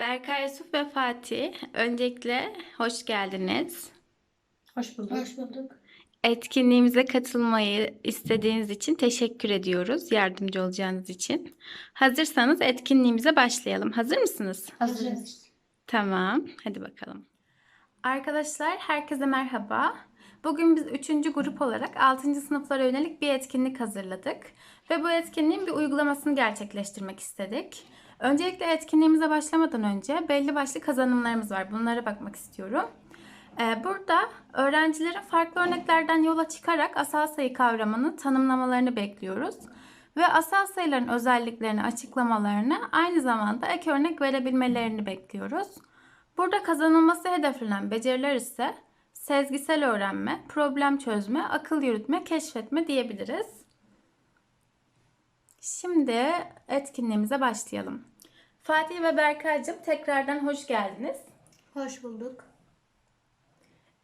Berkay Yusuf ve Fatih, öncelikle hoş geldiniz. Hoş bulduk. Hoş bulduk. Etkinliğimize katılmayı istediğiniz için teşekkür ediyoruz, yardımcı olacağınız için. Hazırsanız etkinliğimize başlayalım. Hazır mısınız? Hazırız. Tamam, hadi bakalım. Arkadaşlar, herkese merhaba. Bugün biz 3. grup olarak 6. sınıflara yönelik bir etkinlik hazırladık. Ve bu etkinliğin bir uygulamasını gerçekleştirmek istedik. Öncelikle etkinliğimize başlamadan önce belli başlı kazanımlarımız var. Bunlara bakmak istiyorum. Ee, Burada öğrencilerin farklı örneklerden yola çıkarak asal sayı kavramını tanımlamalarını bekliyoruz. Ve asal sayıların özelliklerini açıklamalarını aynı zamanda ek örnek verebilmelerini bekliyoruz. Burada kazanılması hedeflenen beceriler ise sezgisel öğrenme, problem çözme, akıl yürütme, keşfetme diyebiliriz. Şimdi etkinliğimize başlayalım. Fatih ve Berkay'cığım tekrardan hoş geldiniz. Hoş bulduk.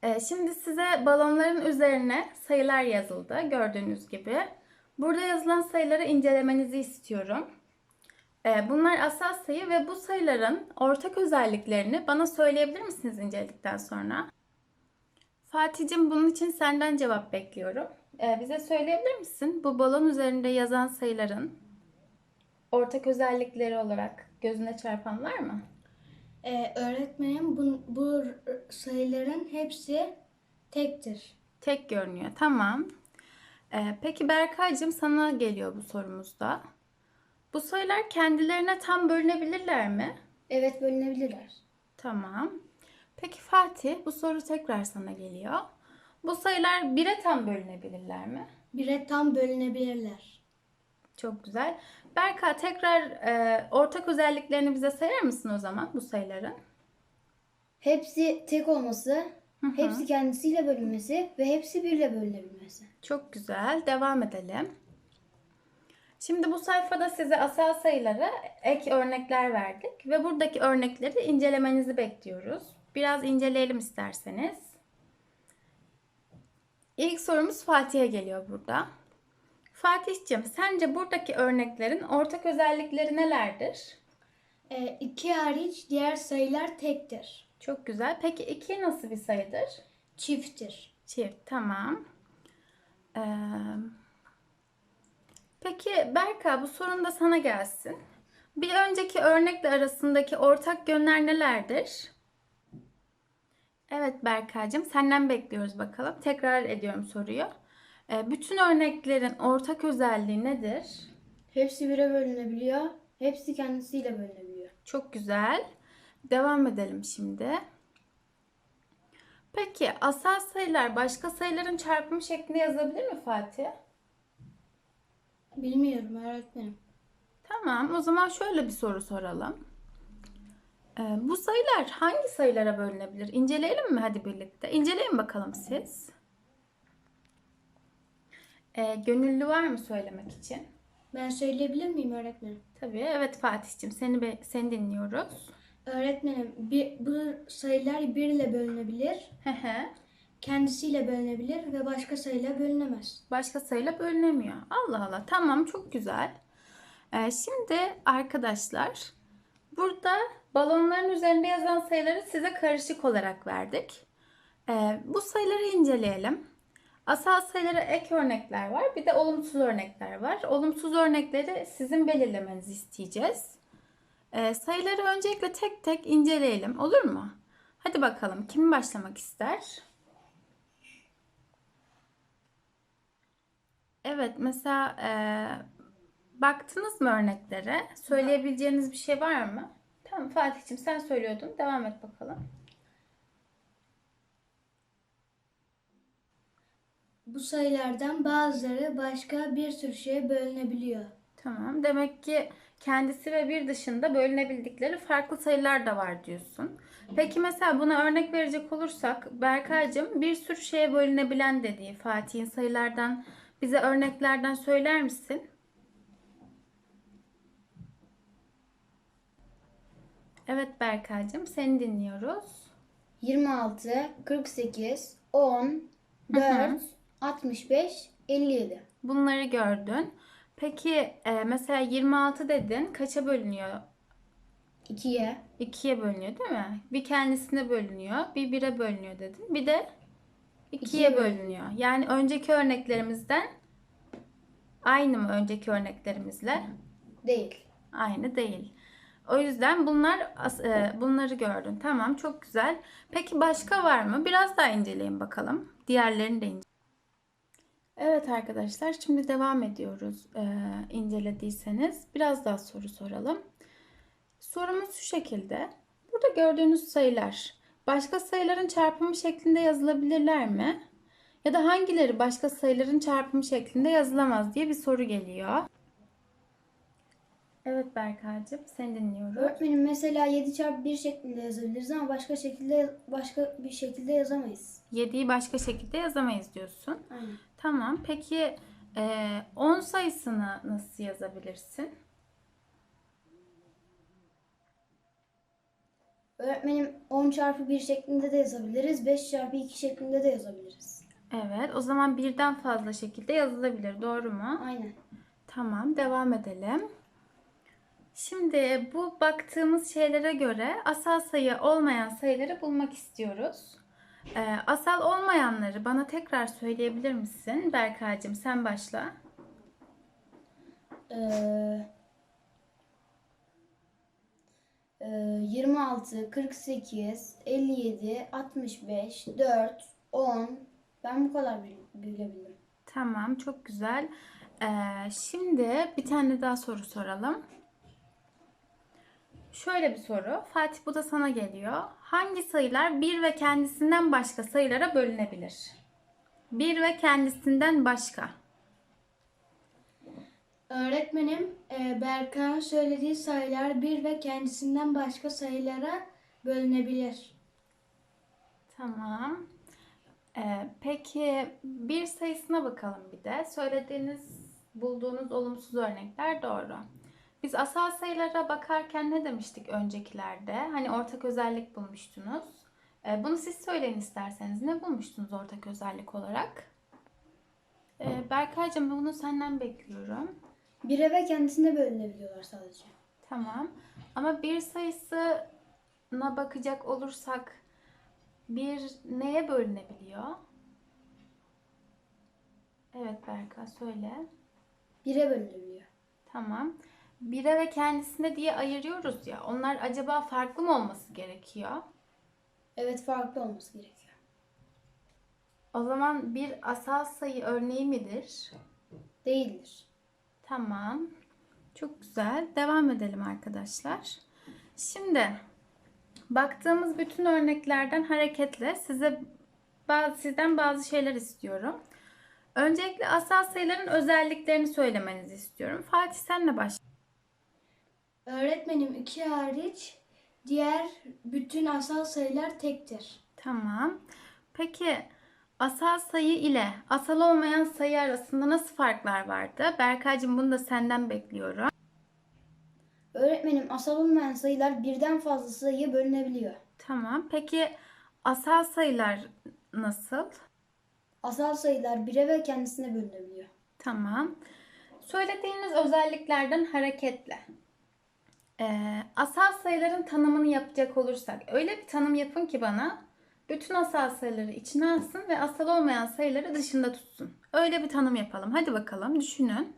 Ee, Şimdi size balonların üzerine sayılar yazıldı gördüğünüz gibi. Burada yazılan sayıları incelemenizi istiyorum. Ee, Bunlar asal sayı ve bu sayıların ortak özelliklerini bana söyleyebilir misiniz inceledikten sonra? Fatih'cim bunun için senden cevap bekliyorum. Ee, Bize söyleyebilir misin bu balon üzerinde yazan sayıların ortak özellikleri olarak gözüne çarpan var mı? Ee, öğretmenim bu, bu sayıların hepsi tektir. Tek görünüyor. Tamam. Ee, peki Berkay'cığım sana geliyor bu sorumuzda. Bu sayılar kendilerine tam bölünebilirler mi? Evet bölünebilirler. Tamam. Peki Fatih bu soru tekrar sana geliyor. Bu sayılar bire tam bölünebilirler mi? Bire tam bölünebilirler. Çok güzel. Berkay tekrar e, ortak özelliklerini bize sayar mısın o zaman bu sayıların? Hepsi tek olması, Hı hı. hepsi kendisiyle bölünmesi ve hepsi birle bölünebilmesi. Çok güzel. Devam edelim. Şimdi bu sayfada size asal sayılara ek örnekler verdik ve buradaki örnekleri incelemenizi bekliyoruz. Biraz inceleyelim isterseniz. İlk sorumuz Fatih'e geliyor burada. Fatih'cim sence buradaki örneklerin ortak özellikleri nelerdir? Ee, iki hariç diğer sayılar tektir. Çok güzel. Peki 2 nasıl bir sayıdır? Çifttir. Çift, tamam. Ee, peki Berka bu sorun da sana gelsin. Bir önceki örnekle arasındaki ortak yönler nelerdir? Evet Berkacığım senden bekliyoruz bakalım. Tekrar ediyorum soruyu. Ee, bütün örneklerin ortak özelliği nedir? Hepsi bire bölünebiliyor, hepsi kendisiyle bölünebiliyor. Çok güzel. Devam edelim şimdi. Peki asal sayılar başka sayıların çarpımı şeklinde yazabilir mi Fatih? Bilmiyorum öğretmenim. Tamam, o zaman şöyle bir soru soralım. Ee, bu sayılar hangi sayılara bölünebilir? İnceleyelim mi hadi birlikte? İnceleyin bakalım siz. Ee, gönüllü var mı söylemek için? Ben söyleyebilir miyim öğretmenim? Tabii, evet Fatih'ciğim seni be- seni dinliyoruz. Öğretmenim bir, bu sayılar bir ile bölünebilir, kendisiyle bölünebilir ve başka sayıyla bölünemez. Başka sayıyla bölünemiyor. Allah Allah. Tamam, çok güzel. Ee, şimdi arkadaşlar, burada balonların üzerinde yazan sayıları size karışık olarak verdik. Ee, bu sayıları inceleyelim. Asal sayılara ek örnekler var. Bir de olumsuz örnekler var. Olumsuz örnekleri sizin belirlemenizi isteyeceğiz. Ee, sayıları öncelikle tek tek inceleyelim. Olur mu? Hadi bakalım. Kim başlamak ister? Evet, mesela e, baktınız mı örneklere? Söyleyebileceğiniz bir şey var mı? Tamam Fatih'ciğim sen söylüyordun. Devam et bakalım. Bu sayılardan bazıları başka bir sürü şeye bölünebiliyor. Tamam. Demek ki kendisi ve bir dışında bölünebildikleri farklı sayılar da var diyorsun. Peki mesela buna örnek verecek olursak Berkay'cığım bir sürü şeye bölünebilen dediği Fatih'in sayılardan bize örneklerden söyler misin? Evet Berkay'cığım seni dinliyoruz. 26, 48, 10, 4, 65, 57. Bunları gördün. Peki e, mesela 26 dedin. Kaça bölünüyor 2'ye. İkiye bölünüyor değil mi? Bir kendisine bölünüyor, bir bire bölünüyor dedin. Bir de ikiye İkiye bölünüyor. Yani önceki örneklerimizden aynı mı önceki örneklerimizle? Değil. Aynı değil. O yüzden bunlar e, bunları gördün. Tamam, çok güzel. Peki başka var mı? Biraz daha inceleyin bakalım. Diğerlerini de inceleyin. Evet arkadaşlar, şimdi devam ediyoruz. Ee, incelediyseniz biraz daha soru soralım. Sorumuz şu şekilde. Burada gördüğünüz sayılar başka sayıların çarpımı şeklinde yazılabilirler mi? Ya da hangileri başka sayıların çarpımı şeklinde yazılamaz diye bir soru geliyor. Evet Berkaycığım, seni dinliyorum. Öğretmenim mesela 7 çarpı 1 şeklinde yazabiliriz ama başka şekilde başka bir şekilde yazamayız. 7'yi başka şekilde yazamayız diyorsun. Aynen. Tamam. Peki e, 10 sayısını nasıl yazabilirsin? Öğretmenim 10 çarpı 1 şeklinde de yazabiliriz. 5 çarpı 2 şeklinde de yazabiliriz. Evet. O zaman birden fazla şekilde yazılabilir. Doğru mu? Aynen. Tamam. Devam edelim. Şimdi bu baktığımız şeylere göre asal sayı olmayan sayıları bulmak istiyoruz. E, asal olmayanları bana tekrar söyleyebilir misin? Berkaycığım sen başla. Ee, e, 26, 48, 57, 65, 4, 10. Ben bu kadar bil- bilebilirim. Tamam, çok güzel. Ee, şimdi bir tane daha soru soralım. Şöyle bir soru. Fatih bu da sana geliyor. Hangi sayılar bir ve kendisinden başka sayılara bölünebilir? Bir ve kendisinden başka. Öğretmenim e, Berkay'ın söylediği sayılar bir ve kendisinden başka sayılara bölünebilir. Tamam. Ee, peki bir sayısına bakalım bir de. Söylediğiniz, bulduğunuz olumsuz örnekler doğru. Biz asal sayılara bakarken ne demiştik öncekilerde? Hani ortak özellik bulmuştunuz. Ee, bunu siz söyleyin isterseniz. Ne bulmuştunuz ortak özellik olarak? Ee, Berkaycığım bunu senden bekliyorum. 1'e ve kendisine bölünebiliyorlar sadece. Tamam. Ama bir sayısına bakacak olursak bir neye bölünebiliyor? Evet Berka söyle. 1'e bölünebiliyor. Tamam. Bire ve kendisine diye ayırıyoruz ya. Onlar acaba farklı mı olması gerekiyor? Evet farklı olması gerekiyor. O zaman bir asal sayı örneği midir? Değildir. Tamam. Çok güzel. Devam edelim arkadaşlar. Şimdi baktığımız bütün örneklerden hareketle size bazı, sizden bazı şeyler istiyorum. Öncelikle asal sayıların özelliklerini söylemenizi istiyorum. Fatih senle başla. Öğretmenim 2 hariç diğer bütün asal sayılar tektir. Tamam. Peki asal sayı ile asal olmayan sayı arasında nasıl farklar vardı? Berkaycığım bunu da senden bekliyorum. Öğretmenim asal olmayan sayılar birden fazla sayıya bölünebiliyor. Tamam. Peki asal sayılar nasıl? Asal sayılar 1'e ve kendisine bölünebiliyor. Tamam. Söylediğiniz özelliklerden hareketle. Ee, asal sayıların tanımını yapacak olursak öyle bir tanım yapın ki bana bütün asal sayıları içine alsın ve asal olmayan sayıları dışında tutsun. Öyle bir tanım yapalım. Hadi bakalım düşünün.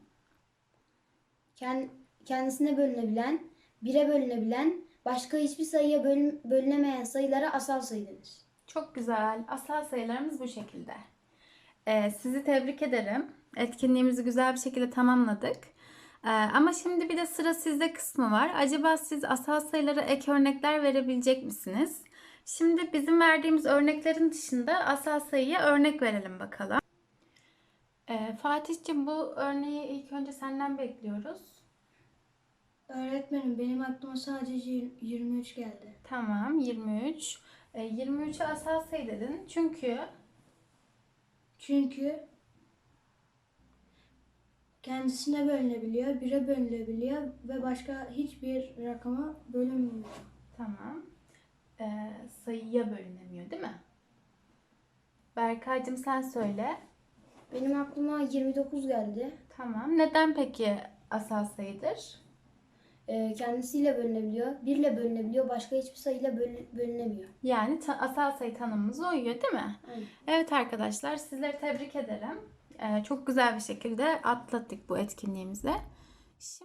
Kend- Kendisine bölünebilen, 1'e bölünebilen, başka hiçbir sayıya bölün- bölünemeyen sayılara asal sayı denir. Çok güzel. Asal sayılarımız bu şekilde. Ee, sizi tebrik ederim. Etkinliğimizi güzel bir şekilde tamamladık. Ee, ama şimdi bir de sıra sizde kısmı var. Acaba siz asal sayılara ek örnekler verebilecek misiniz? Şimdi bizim verdiğimiz örneklerin dışında asal sayıya örnek verelim bakalım. Ee, Fatih'ciğim bu örneği ilk önce senden bekliyoruz. Öğretmenim benim aklıma sadece yir- 23 geldi. Tamam 23. Ee, 23'e asal sayı dedin. Çünkü Çünkü kendisine bölünebiliyor, 1'e bölünebiliyor ve başka hiçbir rakama bölünmüyor. Tamam. Ee, sayıya bölünemiyor değil mi? Berkaycığım sen söyle. Benim aklıma 29 geldi. Tamam. Neden peki asal sayıdır? e, kendisiyle bölünebiliyor, birle bölünebiliyor, başka hiçbir sayıyla böl- bölünemiyor. Yani ta- asal sayı tanımımıza uyuyor değil mi? Aynen. Evet arkadaşlar sizleri tebrik ederim. Ee, çok güzel bir şekilde atlattık bu etkinliğimizi. Şimdi